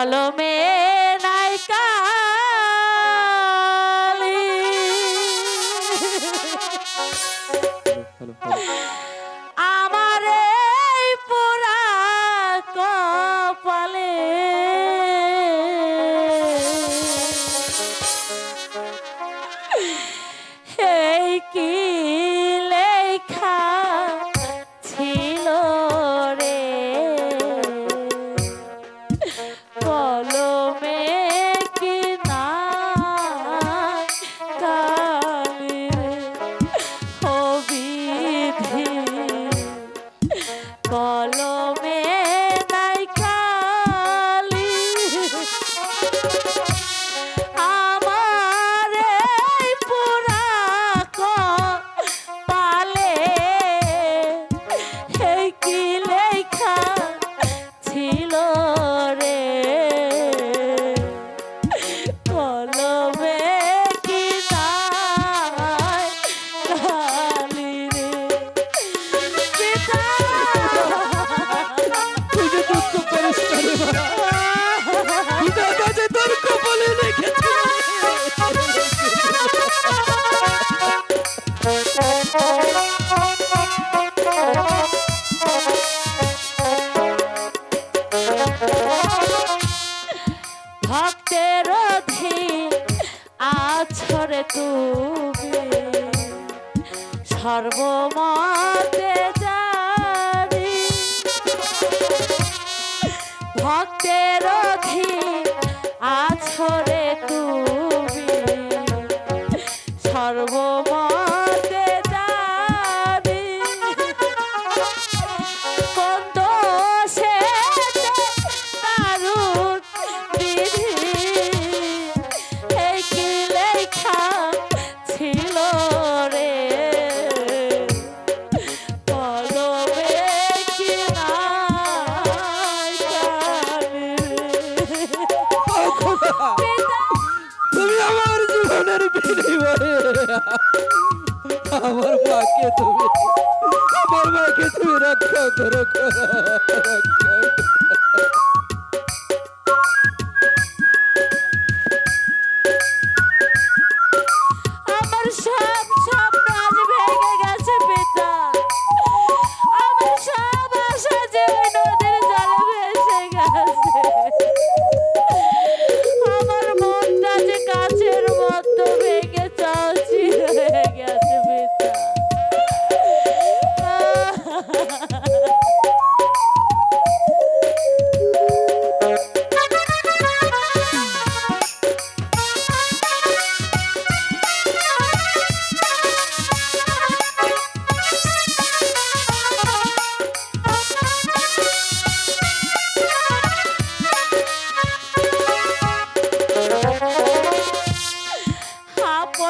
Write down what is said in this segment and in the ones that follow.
কলমে নাইকা Hello. Hello. সর্বমতে যাবি ভক্তের আছর মাকে তুমি আমার মাকে তুমি রক্ষা করো রক্ষা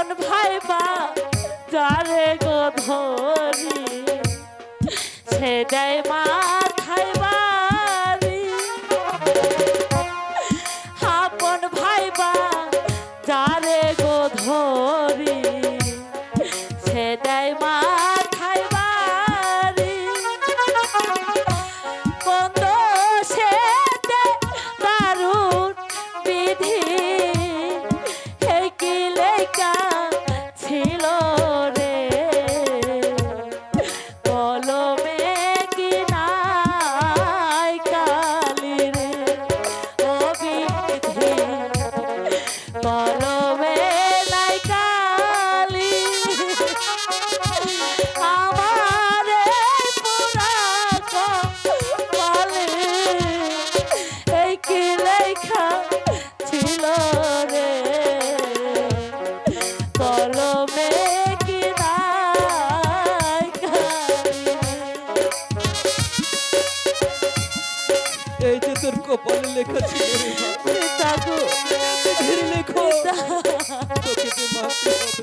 মন ভাইবা যারে গো ধরি সে দেয় মা কপালে লেখা ছিল লেখো। তোকে মারতে হবে।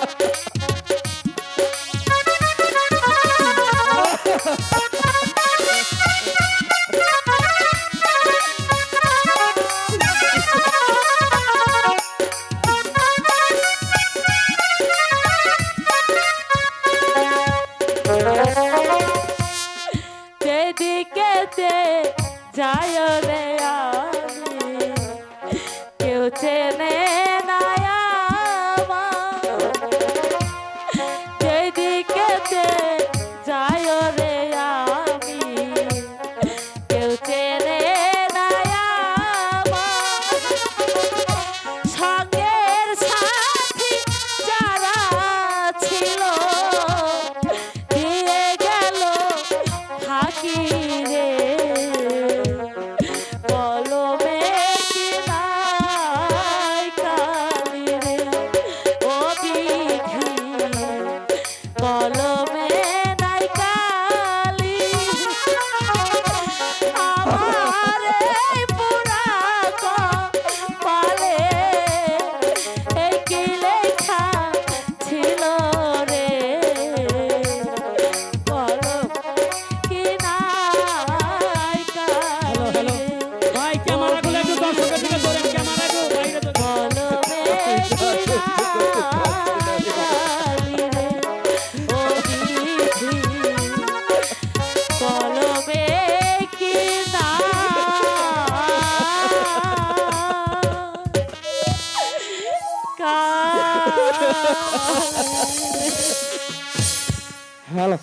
দিকেতে যায় রে। হ্যালো